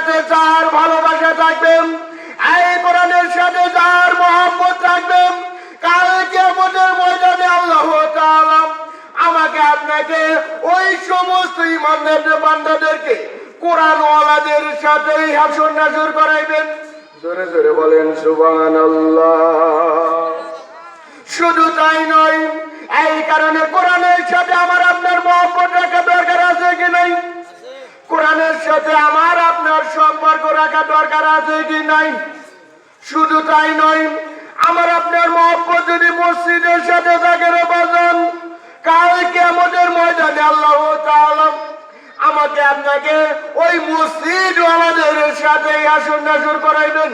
সাথে যার ভালোবাসা থাকবেন এই কোরআনের সাথে যার মহাব্বত থাকবেন কালকে আমাদের ময়দানে আল্লাহ আমাকে আপনাকে ওই সমস্ত ইমানদার বান্দাদেরকে কোরআন ওয়ালাদের সাথেই হাসর নাসর করাইবেন। জোরে জোরে বলেন সুবান শুধু তাই নয় এই কারণে কোরআনের সাথে আমার আপনার মহব্বত রাখা দরকার আছে কি নাই? কোরআনের সাথে আমার আপনার সম্পর্ক রাখা দরকার আছে কি নাই? শুধু তাই নয়, আমার আপনার মহব্বত যদি মসজিদের সাথে থাকে রে বাজন, কালকে আমাদের ময়দানে আল্লাহ আমাকে আপনাকে ওই মসজিদ আমাদের সাথে আসন নাসর করাইবেন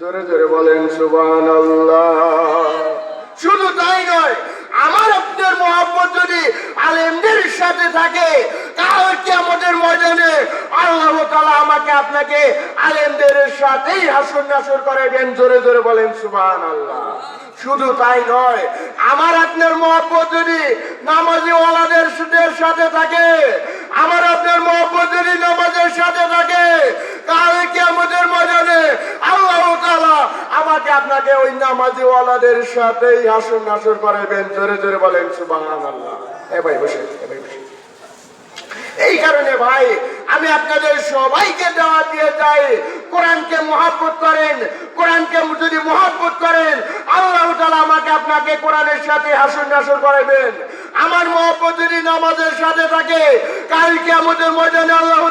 জোরে জোরে বলেন সুবান আল্লাহ শুধু তাই নয় আমার আপনার মহাব্বত যদি আলেমদের সাথে থাকে কালকে আমাদের ময়দানে আল্লাহ তাআলা আমাকে আপনাকে আলেমদের সাথেই হাসর নাসর করাইবেন জোরে জোরে বলেন সুবান আল্লাহ শুধু তাই নয়, আমার আপনার মহব্বত যদি নামাজি ওয়ালাদের সাথে থাকে, আমার আপনার মহব্বত যদি নামাজের সাথে থাকে আমাকে আপনাকে এই কারণে ভাই, আমি আপনাদের সবাইকে দাওয়াত দিয়ে যাই। কোরআনকে মহাব্বত করেন, কোরআনকে যদি মহাব্বত করেন, আল্লাহ তাআলা আমাকে আপনাকে কোরআনের সাথে হাসন নাসর করাবেন আমার মহব্বত নামাজের সাথে থাকে কালকে আমাদের ময়দানে আল্লাহ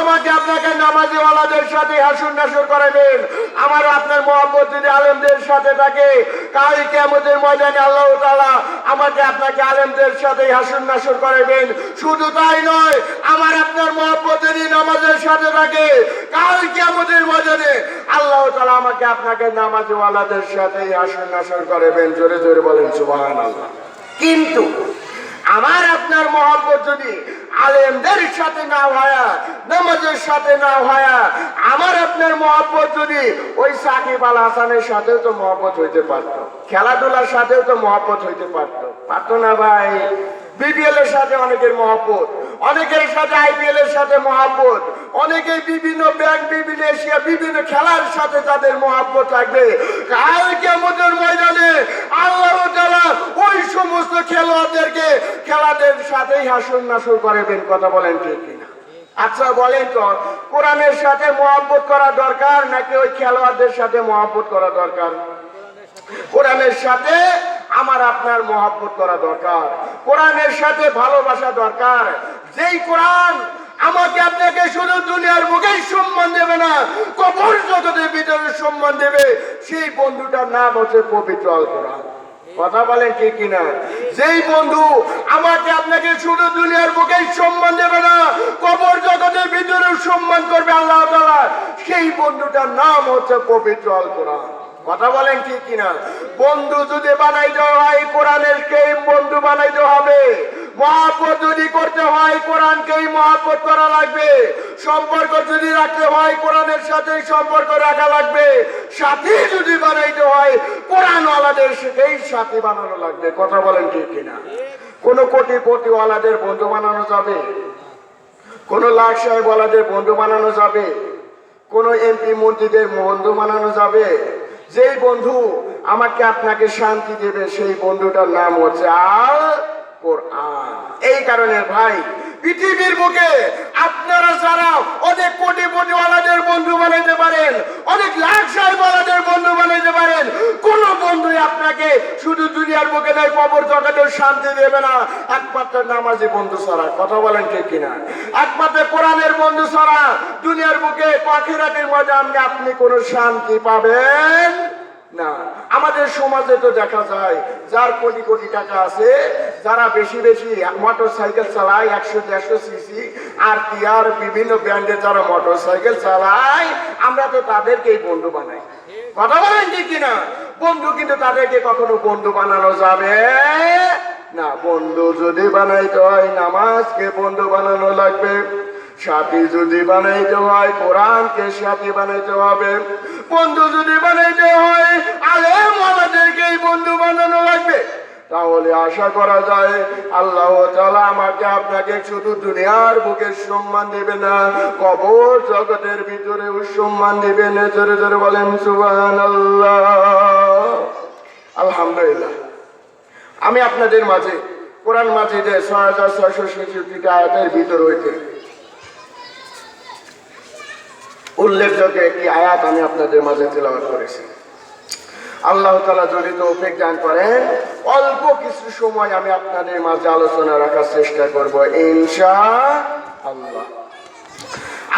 আমাকে আপনাকে নামাজি ওয়ালাদের সাথে হাসন নাসর করাবেন। আমার আপনার মহব্বত যদি আলেমদের সাথে থাকে কালকে আমাদের ময়দানে আল্লাহ তাআলা আমাকে আপনাকে আলেমদের সাথে হাসন নাসর করাবেন। শুধু তাই নয়, আমার আপনার মহব্বত নামাজের সাথে থাকে কালকে আমাদের ময়দানে আল্লাহ তাআলা আমাকে আপনাকে নামাজি ওয়ালাদের সাথে হাসন নাসর করাবেন। জোরে জোরে বলেন, সুবহানাল্লাহ। কিন্তু আমার আপনার মহব্বত যদি আলেমদের সাথে না হয়, নামাজের সাথে না হয়, আমার আপনার মহব্বত যদি ওই সাকিব আল হাসানের সাথেও তো মহব্বত হইতে পারতো, খেলাধুলার সাথেও তো মহব্বত হইতে পারতো, পারত না ভাই? বিপিএল এর সাথে অনেকের মহব্বত, অনেকের সাথে আইপিএল এর সাথে মহাব্বত অনেকে বিভিন্ন ব্যাংক, বিভিন্ন এশিয়া, বিভিন্ন খেলার সাথে তাদের মহাব্বত থাকবে। কালকে আমাদের ময়দানে আল্লাহ তাআলা ওই সমস্ত খেলোয়াড়দেরকে খেলাদের সাথেই হাসন নাসর করাবেন, কথা বলেন ঠিক কিনা? আচ্ছা বলেন তো, কোরআনের সাথে মহাব্বত করা দরকার নাকি ওই খেলোয়াড়দের সাথে মহাব্বত করা দরকার? কোরআনের সাথে আমার আপনার মহাব্বত করা দরকার। কোরআনের সাথে ভালোবাসা দরকার। যেই কোরআন আমাকে আপনাকে শুধু দুনিয়ার মুখেই সম্মান দেবে না, কবর জগতের ভিতরে সম্মান দেবে, সেই বন্ধুটার নাম হচ্ছে পবিত্র আল কোরআন কথা বলেন ঠিক কিনা? যেই বন্ধু আমাকে আপনাকে শুধু দুনিয়ার বুকেই সম্মান দেবে না, কবর জগতের ভিতরেও সম্মান করবে আল্লাহ সেই বন্ধুটার নাম হচ্ছে পবিত্র আল কোরআন কথা বলেন ঠিক কিনা? বন্ধু যদি বানাইতে হয়, কোরআনের কে বন্ধু বানাইতে হবে? মহাব্বত যদি করতে হয় কোরআনকেই মহাব্বত করা লাগবে? সম্পর্ক যদি রাখতে হয়, কোরআনের সাথে সম্পর্ক রাখা লাগবে। সাথী যদি বানাইতে হয় কোরআন ওয়ালাদের সাথেই সাথী বানানো লাগবে। কথা বলেন ঠিক কিনা? কোন কোটিপতি ওয়ালাদের বন্ধু বানানো যাবে? কোন লাখ সাহেব ওয়ালাদের বন্ধু বানানো যাবে? কোন এমপি মন্ত্রীদের বন্ধু বানানো যাবে? যেই বন্ধু আমাকে আপনাকে শান্তি দেবে, সেই বন্ধুটার নাম হচ্ছে আল কোরআন এই কারণে ভাই পৃথিবীর বুকে আপনারা যারা অনেক কোটি কোটি ওয়ালাদের বন্ধু বানাইতে পারেন, অনেক লাখ সাহেব ওয়ালাদের বন্ধু বানাইতে পারেন, কোন বন্ধুই আপনাকে শুধু দুনিয়ার বুকে নয়, কবর জগতের শান্তি দেবে না। একমাত্র নামাজি বন্ধু ছাড়া, কথা বলেন ঠিক কিনা? একমাত্র কোরআনের বন্ধু ছাড়া দুনিয়ার বুকে পাখিরাটের ময়দানে আপনি কোনো শান্তি পাবেন? না, আমাদের সমাজে তো দেখা যায়, যার কোটি কোটি টাকা আছে, যারা বেশি বেশি মোটর সাইকেল চালায়, একশো, দেড়শো সিসি আর টিয়ার বিভিন্ন ব্র্যান্ডের যারা মোটর সাইকেল চালায়, আমরা তো তাদেরকেই বন্ধু বানাই। কথা বলেন ঠিক কিনা? বন্ধু কিন্তু তাদেরকে কখনো বন্ধু বানানো যাবে না। বন্ধু যদি বানাইতে হয়, নামাজকে বন্ধু বানানো লাগবে। সাথী যদি বানাইতে হয়, কোরআনকে সাথী বানাইতে হবে। বন্ধু যদি বানাইতে হয়, আলেম আমাদেরকেই বন্ধু বানানো লাগবে। তাহলে আশা করা যায়, আল্লাহ আমাকে আপনাকে শুধু দুনিয়ার বুকে সম্মান দেবে না, কবর জগতের ভিতরেও সম্মান দিবেন জোরে জোরে বলেন, সুবহানাল্লাহ। আলহামদুলিল্লাহ। আমি আপনাদের মাঝে, কোরআন মাজিদে ছয় হাজার ছয়শো ছেষট্টিটা আয়াতের ভিতর হইতে উল্লেখযোগ্য একটি আয়াত আমি আপনাদের মাঝে তেলাওয়াত করেছি। আল্লাহ তালা যদি তৌফিক দান করেন, অল্প কিছু সময় আমি আপনাদের মাঝে আলোচনা রাখার চেষ্টা করব ইনশা আল্লাহ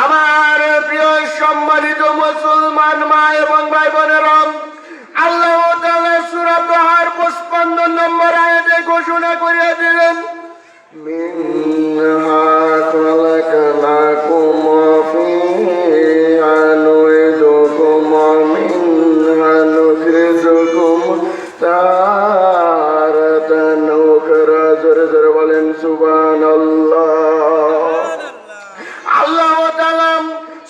আমার প্রিয় সম্মানিত মুসলমান মা এবং ভাই বোনেরা আল্লাহ তাআলা সূরা তাহার 55 নম্বর আয়াতে ঘোষণা করিয়া দিলেন তারাতান উখরা জোরে জোরে বলেন, সুবহানাল্লাহ। আল্লাহ তালাম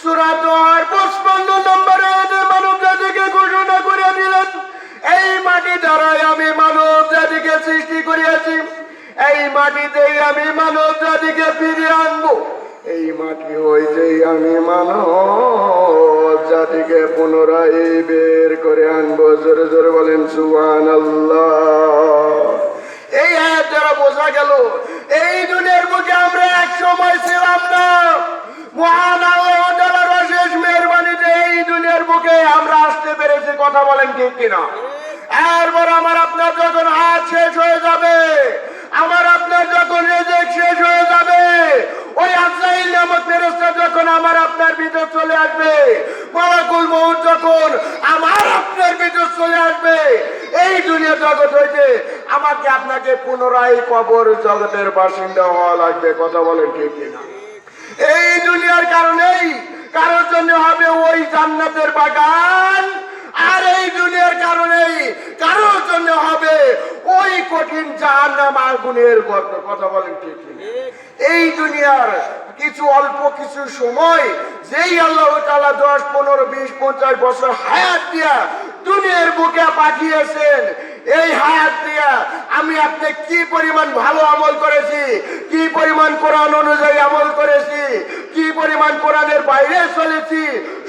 সুরাত আর পঁচপান্ন নম্বরে মানব জাতিকে ঘোষণা করে দিলেন, এই মাটি দ্বারাই আমি মানব জাতিকে সৃষ্টি করিয়াছি। এই মাটিতেই আমি মানব জাতিকে ফিরিয়ে আনব। এই মাটি হইতেই আমি মানব, জাতিকে পুনরায় বের করে আনব। জোরে জোরে বলেন সুহান এই আয়াত দ্বারা বোঝা গেল, এই দুনিয়ার বুকে আমরা এক সময় ছিলাম না। মহান আল্লাহ মেহরবানিতে এই দুনিয়ার বুকে আমরা আসতে পেরেছি, কথা বলেন ঠিক কিনা? এরপর আমার আপনার যখন হাত শেষ হয়ে যাবে, আমার আপনার যখন রেজেক শেষ হয়ে যাবে ওই আজরাইল নামক ফেরেশতা যখন আমার আপনার ভিতর চলে আসবে, মালাকুল মউত যখন আমার আপনার ভিতর চলে আসবে, এই দুনিয়া জগৎ হইতে আমাকে আপনাকে পুনরায় কবর জগতের বাসিন্দা হওয়া লাগবে, কথা বলেন ঠিক কিনা? এই দুনিয়ার কারণেই কারোর জন্য হবে ওই জান্নাতের বাগান আর এই দুনিয়ার কারণেই কারোর জন্য হবে ওই কঠিন জাহান্নাম আগুনের গর্ব কথা বলেন ঠিক এই দুনিয়ার কিছু অল্প কিছু সময় যেই আল্লাহ তালা দশ, পনেরো, বিশ, পঞ্চাশ বছর হায়াত দিয়া দুনিয়ার বুকে পাঠিয়েছেন এই হায়াত দিয়া আমি আপনি কি পরিমাণ ভালো আমল করেছি? কি পরিমাণ কোরআন অনুযায়ী আমল করেছি? কি পরিমাণ কোরআনের বাইরে চলেছি?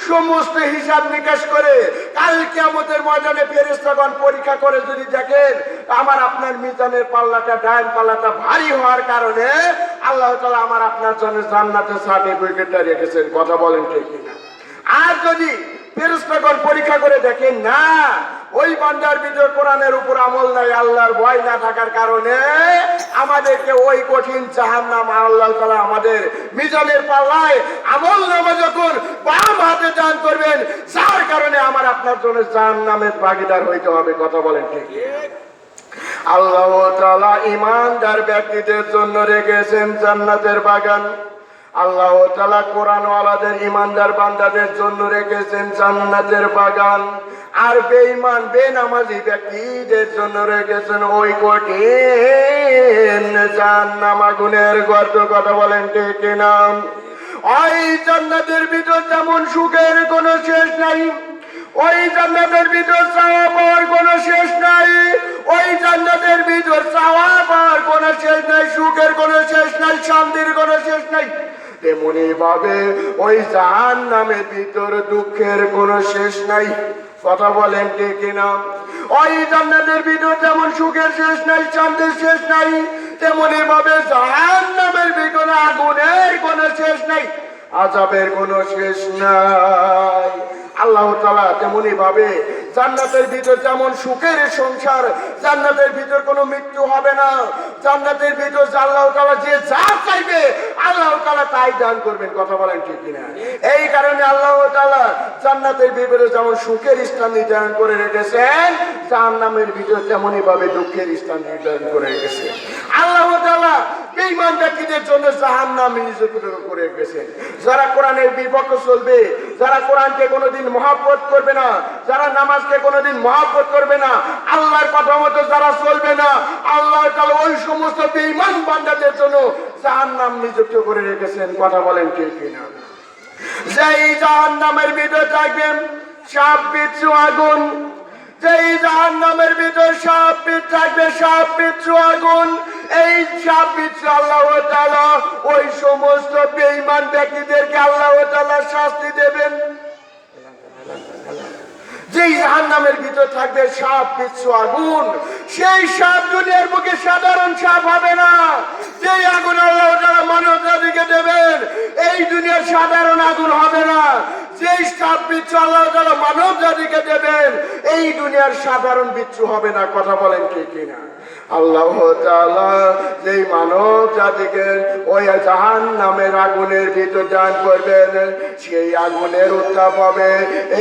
সমস্ত হিসাব নিকাশ করে কাল কিয়ামতের ময়দানে ফেরেস্তাগণ পরীক্ষা করে যদি দেখেন, আমার আপনার মিজানের পাল্লাটা, ডাইন পাল্লাটা ভারী হওয়ার কারণে আল্লাহ তাআলা আমার আপনার জন্য জান্নাতের সার্টিফিকেটটা রেখেছেন। কথা বলেন ঠিক কিনা? আর যদি ফেরেশতাগণ পরীক্ষা করে দেখেন, না ওই বান্দার ভিতর কোরআনের উপর আমল নাই, আল্লাহর ভয় না থাকার কারণে আমাদেরকে ওই কঠিন জাহান্নাম আল্লাহ তাআলা আমাদের মিজানের পাল্লায় আমল নামা যখন বাম হাতে দান করবেন, যার কারণে আমার আপনার জন্য জাহান্নামের ভাগিদার হইতে হবে, কথা বলেন ঠিক আল্লাহ তাআলা ইমানদার ব্যক্তিদের জন্য রেখেছেন জান্নাতের বাগান। আল্লাহ তালা কোরআন কোরআনওয়ালাদের ইমানদার বান্দাদের জন্য রেখেছেন জান্নাতের বাগান। আর বেঈমান, বেনামাজি ব্যক্তিদের জন্য রেখেছেন ওই কঠিন জাহান্নাম আগুনের গর্ত, কথা বলেন ঠিক নাম ওই জান্নাতের ভিতর যেমন সুখের কোনো শেষ নাই, ওই জান্নাতের ভিতর চাওয়া পাওয়ার কোনো শেষ নাই, ওই জান্নাতের ভিতর চাওয়া পাওয়ার কোনো শেষ নাই, সুখের কোনো শেষ নাই, শান্তির কোনো শেষ নাই। তেমনি ভাবে ওই জাহান নামের ভিতর দুঃখের কোনো শেষ নাই। কথা বলেন ঠিক কিনা ওই জান্নাতের ভিতর যেমন সুখের শেষ নাই, শান্তির শেষ নাই, তেমনি ভাবে জাহান নামের ভিতরে আগুনের কোনো শেষ নাই আজাবের কোনো শেষ নাই। আল্লাহ তালা তেমনি ভাবে জান্নাতের ভিতর যেমন সুখের সংসার, জান্নাতের ভিতর কোনো মৃত্যু হবে না। জান্নাতের ভিতর আল্লাহ তালা যে যা চাইবে, আল্লাহ তালা তাই দান করবেন, কথা বলেন ঠিক কিনা? এই কারণে আল্লাহ তালা জান্নাতের ভিতরে যেমন সুখের স্থান নির্ধারণ করে রেখেছেন, জাহান্নামের ভিতর তেমনই ভাবে দুঃখের স্থান নির্ধারণ করে রেখেছে আল্লাহ তালা বেঈমান ব্যক্তিদের জন্য জাহান্নাম নিযুক্ত করে রেখেছেন। যারা কোরআনের বিপক্ষ চলবে, যারা কোরআনকে কোনোদিন মহাব্বত করবে না, যারা নামাজকে কোনোদিন মহাব্বত করবে না। আল্লাহর কথা মতো যারা চলবে না, আল্লাহ তাআলা ওই সমস্ত বেঈমান বান্দাদের জন্য জাহান্নাম নিযুক্ত করে রেখেছেন। কথা বলেন ঠিক কিনা যেই জাহান্নামের ভিতরে থাকবেন সাপ বিচ্ছু আগুন। যেই জাহান নামের ভিতর সাপ পিঠ থাকবে সাপ পিচ্ছু আগুন। এই সাপ পিচ্ছু আল্লাহ তাআলা ওই সমস্ত বেঈমান ব্যক্তিদেরকে আল্লাহ তাআলা শাস্তি দেবেন। যেই জাহান নামের ভিতর থাকবে সাপ পিচ্ছু আগুন, সেই সাপ দুনিয়ার মুখে সাধারণ সাপ হবে না। যেই আগুন আল্লাহ তাআলা মানব দেবেন, এই দুনিয়ার সাধারণ আগুন হবে না। এই দুনিয়ার সাধারণ বিচ্ছু আগুনের ভিতর দান করবেন, সেই আগুনের উত্তাপ হবে,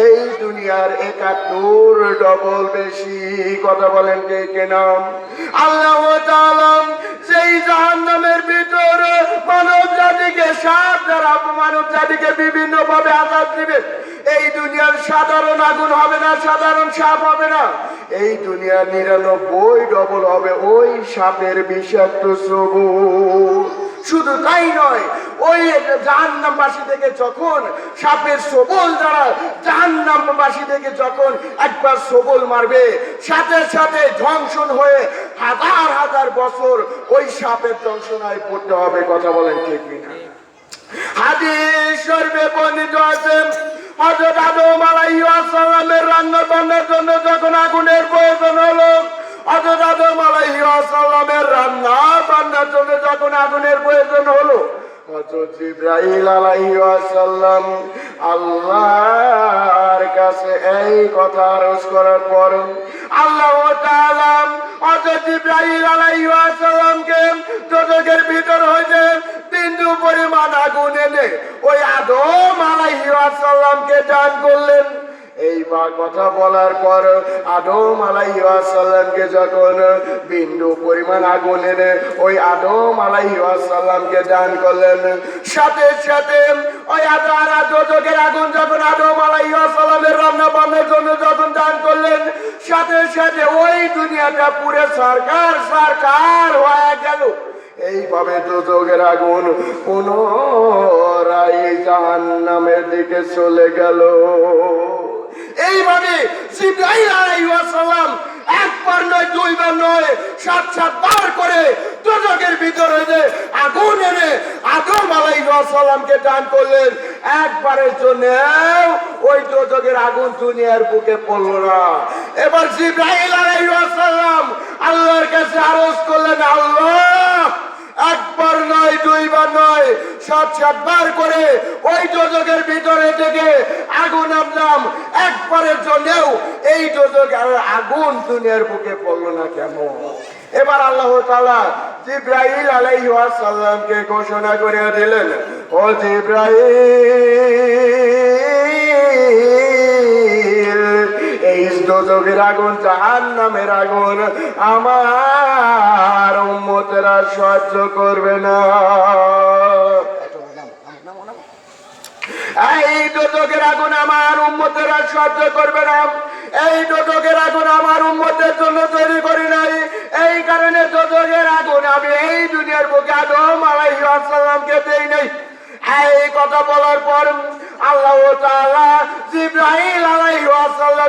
এই দুনিয়ার একাত্তর ডবল বেশি, কথা বলেন কে কিনা আল্লাহ সেই জাহান নামের ভিতরে মানব জাতিকে সাপ দ্বারা মানব জাতিকে বিভিন্ন ভাবে আঘাত দিবে। এই দুনিয়ার সাধারণ আগুন হবে না, সাধারণ সাপ হবে না। এই দুনিয়ার নিরানব্বই ডবল হবে ওই সাপের বিষাক্ত সবুজ। শুধু তাই নয়, ওই জাহান্নামবাসী থেকে যখন সাপের সবল দ্বারা জাহান্নামবাসী থেকে যখন একবার সবল মারবে, সাথে সাথে ধ্বংসন হয়ে হাজার হাজার বছর ওই সাপের ধ্বংসনায় পড়তে হবে, কথা বলেন ঠিক কিনা? হাদিস শরীফে বর্ণিত আছে, হযরত আদম আলাইহিস সালামের রান্না বান্নার জন্য যখন আগুনের প্রয়োজন হলো, হযরত আদম আলাইহিস সালামের রান্না বান্নার জন্য যখন আগুনের প্রয়োজন হলো হযরত ইব্রাহিম আলাইহিস সালাম আল্লাহর কাছে এই কথা আরজ করার পর আল্লাহ জিবরাইল আলাইহিস সালামকে দোজখের ভিতর হইতে বিন্দু পরিমাণ আগুন এনে ওই আদম আলাইহিস সালামকে দান করলেন। এইবার কথা বলার পর আদম আলাইসাল্লামকে যখন বিন্দু পরিমাণ আগুন এনে ওই আদম আলাইসাল্লামকে দান করলেন, সাথে সাথে ওই আদার দোজকের আগুন যখন আদম আলাইসাল্লামের রান্না বান্নার জন্য যখন দান করলেন, সাথে সাথে ওই দুনিয়াটা পুরে সরকার সরকার হয়ে গেল। এইভাবে দুযোগের আগুন পুনরায় জাহান নামের দিকে চলে গেল। এইভাবে একবার নয়, দুইবার নয়, সাত সাত বার করে দুজকের ভিতরে যে আগুন এনে আদম আলাইহিস সালামকে দান করলেন। একবারের জন্য ওই দুজকের আগুন দুনিয়ার বুকে পড়ল না। এবার জিব্রাইল আলাইহিস সালাম আল্লাহর কাছে আরজ করলেন, আল্লাহ একবার নয়, দুইবার নয়, সাত সাতবার করে ওই যোজকের ভিতরে থেকে আগুন আনলাম। একবারের জন্যও এই আর আগুন দুনিয়ার বুকে পড়ল না কেমন এবার আল্লাহ তাআলা জিব্রাইল আলাইহিস সালামকে ঘোষণা করে দিলেন, ও জিব্রাইল! এই দোজকের আগুন জাহান নামের আগুন। আমার উম্মতেরা সহ্য করবে না। এই দোজকের আগুন আমার উম্মতেরা সহ্য করবে না। এই দোজকের আগুন আমার উম্মতের জন্য তৈরি করি নাই। এই কারণে দোজকের আগুন আমি এই দুনিয়ার বুকে আদম আলাইহিস সালামকে দেই নাই। এই কথা বলার পর আল্লাহ তাআলা জিব্রাইল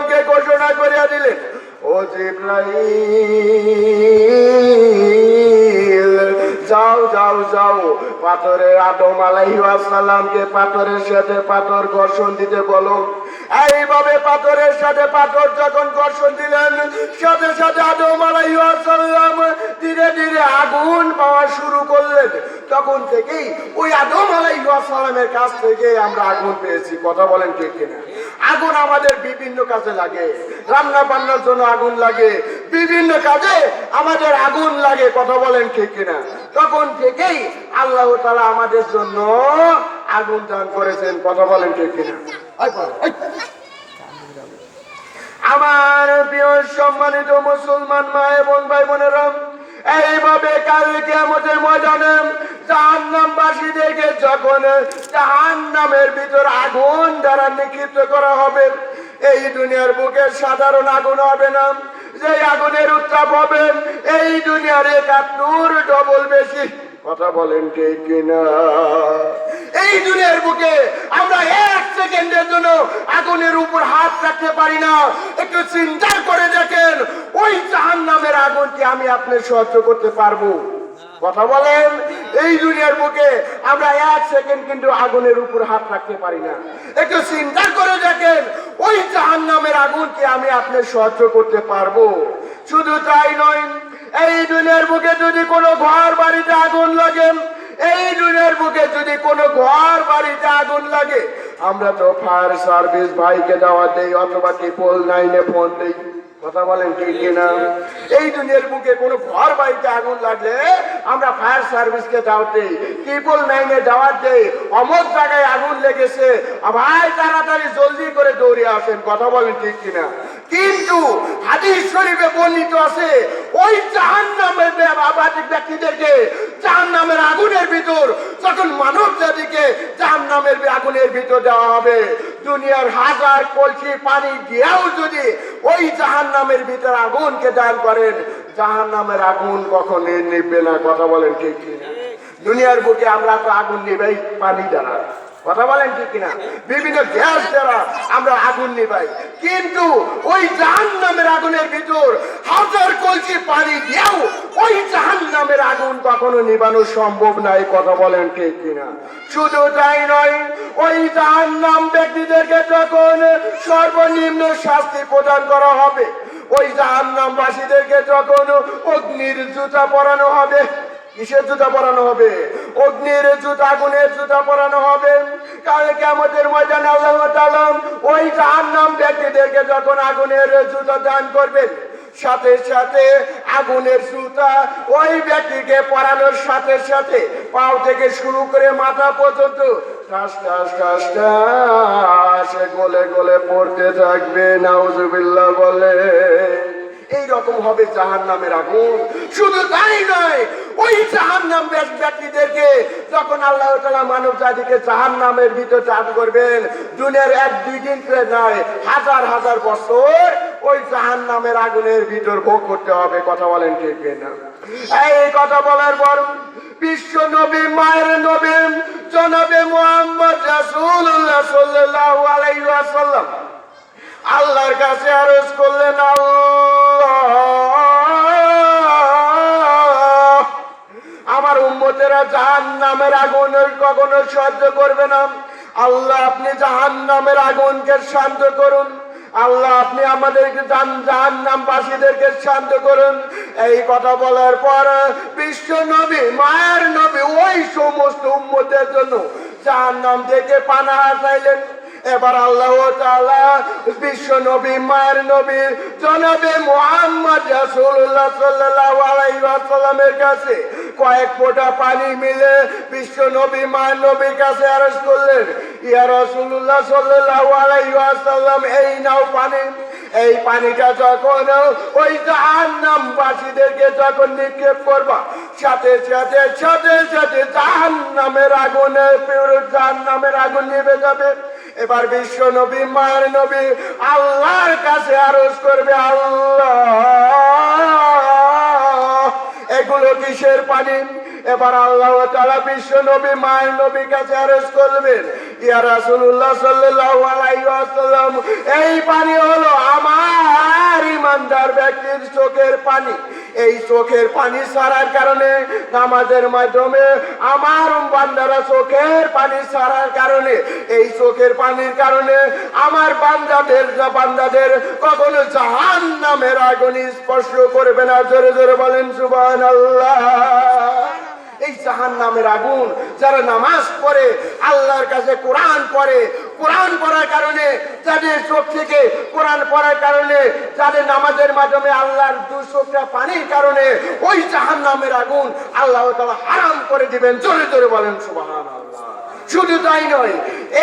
সালামকে ঘোষণা করিয়া দিলেন ও জিব্রাইল যাও যাও যাও। পাথরের আদম আলাইহিস সালামকে পাথরের সাথে পাথর ঘর্ষণ দিতে বলো। এইভাবে পাথরের সাথে পাথর যখন ঘর্ষণ দিলেন, সাথে সাথে আদম আলাইহিস সালাম ধীরে ধীরে আগুন পাওয়া শুরু করলেন। তখন থেকেই ওই আদম আলাইহিস সালামের কাছ থেকে আমরা আগুন পেয়েছি। কথা বলেন কে কিনা? আগুন আমাদের বিভিন্ন কাজে লাগে। রান্না বান্নার জন্য আগুন লাগে। বিভিন্ন কাজে আমাদের আগুন লাগে। কথা বলেন ঠিক কিনা? তখন থেকেই আল্লাহ তাআলা আমাদের জন্য আগুন দান করেছেন। কথা বলেন কে কিনা। আমার প্রিয় সম্মানিত মুসলমান মা এবং ভাই বোনেরা এইভাবে কালকে আমাদের ময়দানে জাহান্নামবাসীদেরকে যখন জাহান্নামের ভিতর আগুন দ্বারা নিক্ষিপ্ত করা হবে, এই দুনিয়ার বুকে সাধারণ আগুন হবে না। যে আগুনের উত্তাপ হবে, এই দুনিয়ার এক একাত্তর ডবল বেশি। কথা বলেন কে কিনা? এই দুনিয়ার বুকে আমরা এক সেকেন্ডের জন্য আগুনের উপর হাত রাখতে পারি না। একটু চিন্তা করে দেখেন, ওই জাহান নামের আগুনটি আমি আপনার সহ্য করতে পারব। কথা বলেন? এই দুনিয়ার বুকে আমরা এক সেকেন্ড কিন্তু আগুনের উপর হাত রাখতে পারি না। একটু চিন্তা করে দেখেন, ওই জাহান নামের আগুনকে আমি আপনার সহ্য করতে পারব? শুধু তাই নয়, এই দুনিয়ার বুকে যদি কোনো ঘর বাড়িতে আগুন লাগে, এই দুনিয়ার বুকে যদি কোনো ঘর বাড়িতে আগুন লাগে আমরা তো ফায়ার সার্ভিস ভাইকে দেওয়া দেই অথবা ট্রিপল নাইনে ফোন দেই। কথা বলেন ঠিক কিনা? এই দুনিয়ার বুকে কোনো ঘর বাড়িতে আগুন লাগলে আমরা ফায়ার সার্ভিসকে দাওয়াত দেই ট্রিপল নাইনে দাওয়াত দেই অমর জায়গায় আগুন লেগেছে। ভাই তাড়াতাড়ি জলদি করে দৌড়ে আসেন। কথা বলেন ঠিক কিনা? কিন্তু হাদিস শরীফে বর্ণিত আছে, ওই জাহান নামের আবাদিক ব্যক্তিদেরকে জাহান নামের আগুনের ভিতর, যখন মানব জাতিকে জাহান নামের আগুনের ভিতর দেওয়া হবে, দুনিয়ার হাজার কলসি পানি দিয়েও যদি ওই জাহান নামের ভিতর আগুনকে দান করেন জাহান নামের আগুন কখন নিবে না, কথা বলেন ঠিক দুনিয়ার বুকে আমরা তো আগুন নিবাই পানি দ্বারা কথা বলেন ঠিক কিনা? বিভিন্ন গ্যাস দ্বারা আমরা আগুন নিবাই কিন্তু ওই জাহান নামের আগুনের ভিতর হাজার কলসি পানি দিয়েও ওই জাহান নামের আগুন কখনো নিবানো সম্ভব নাই কথা বলেন ঠিক কিনা? শুধু তাই নয়, ওই জাহান নাম ব্যক্তিদেরকে যখন সর্বনিম্ন শাস্তি প্রদান করা হবে, ওই জাহান নামবাসীদেরকে যখন অগ্নির জুতা পরানো হবে কিসের জুতা পরানো হবে? অগ্নির জুতা, আগুনের জুতা পরানো হবে। কারণ কেমতের ময়দানে আল্লাহ তাআলা ওই জাহান্নাম ব্যক্তিদেরকে যখন আগুনের জুতা দান করবেন, সাথে সাথে আগুনের জুতা ওই ব্যক্তিকে পরানোর সাথে সাথে পাও থেকে শুরু করে মাথা পর্যন্ত টাস টাস গলে গলে পড়তে থাকবে। নাউজুবিল্লাহ বলে। এই রকম হবে জাহান নামের আগুন। শুধু তাই নয়, ওই জাহান নাম ব্যক্তিদেরকে যখন আল্লাহ তালা মানব জাতিকে জাহান নামের ভিতর চাপ করবেন, দুনিয়ার এক দুই দিন নয়, হাজার হাজার বছর ওই জাহান নামের আগুনের ভিতর ভোগ করতে হবে, কথা বলেন ঠিক না এই কথা বলার পর বিশ্ব নবী, মায়ের নবী, জনাবে মোহাম্মদ রাসূলুল্লাহ সাল্লাল্লাহু আলাইহি আল্লাহর কাছে আরজ করলেন, আল্লাহ উম্মতেরা জাহান নামের আগুন কখনো সহ্য করবে না। আল্লাহ, আপনি জাহান নামের আগুনকে শান্ত করুন। আল্লাহ, আপনি আমাদেরকে জাহান নামবাসীদেরকে শান্ত করুন। এই কথা বলার পর বিশ্ব নবী, মায়ের নবী, ওই সমস্ত উম্মতের জন্য জাহান নাম থেকে পানা চাইলেন এবার আল্লাহ বিশ্ব নবী, মায়ের নবী, জনাবে মুহাম্মদ ওয়াসাল্লামের কাছে কয়েক ফোঁটা পানি মিলে বিশ্ব নবী, মায়ের নবীর কাছে আরজ করলেন, ইয়া এই নাও পানি। এই পানিটা যখন ওই জাহান্নাম বাসীদেরকে যখন নিক্ষেপ করবা, সাথে সাথে সাথে সাথে জাহান্নামের আগুনে, জাহান্নামের আগুন নিভে যাবে। এবার বিশ্ব নবী, মায়ের নবী আল্লাহর কাছে আরজ করবে আল্লাহ। এগুলো কিসের পানি? এবার আল্লাহ তারা বিশ্ব নবী, মায়ের নবী কাছে আরজ করবেন। ইয়া রাসূলুল্লাহ সাল্লাল্লাহু আলাইহি এই পানি হলো আমার ইমানদার ব্যক্তির চোখের পানি। এই চোখের পানি ছাড়ার কারণে, নামাজের মাধ্যমে আমার বান্দারা চোখের পানি ছাড়ার কারণে, এই চোখের পানির কারণে আমার বান্দাদের বান্দাদের কখনো জাহান নামের আগুন স্পর্শ করবে না। জোরে জোরে বলেন সুবান আল্লাহ এই জাহান নামের আগুন, যারা নামাজ পড়ে, আল্লাহর কাছে কোরআন পড়ে কোরআন পড়ার কারণে, যাদের চোখ থেকে কোরআন পড়ার কারণে, যাদের নামাজের মাধ্যমে আল্লাহর দু চোখটা পানির কারণে, ওই জাহান নামের আগুন আল্লাহ তাআলা হারাম করে দিবেন। জোরে জোরে বলেন সুবহান শুধু তাই নয়,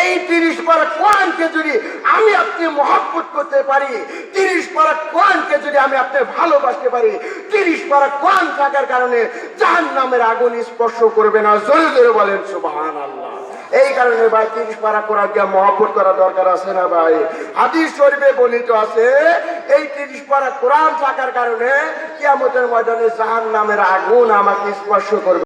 এই তিরিশ পারা কোরআনকে যদি আমি আপনি মহাব্বত করতে পারি, তিরিশ পারা কোরআনকে যদি আমি আপনি ভালোবাসতে পারি, তিরিশ পারা কোরআন থাকার কারণে জাহান নামের আগুন স্পর্শ করবে না। জোরে জোরে বলেন সুবাহান আল্লাহ এই কারণে ভাই, তিরিশ পারা দিয়া মহব্বত করা দরকার আছে না ভাই? হাদিস শরীফে বলিত আছে, এই তিরিশ পারা কোরআন থাকার কারণে কিয়ামতের ময়দানে জাহান নামের আগুন আমাকে স্পর্শ করবে।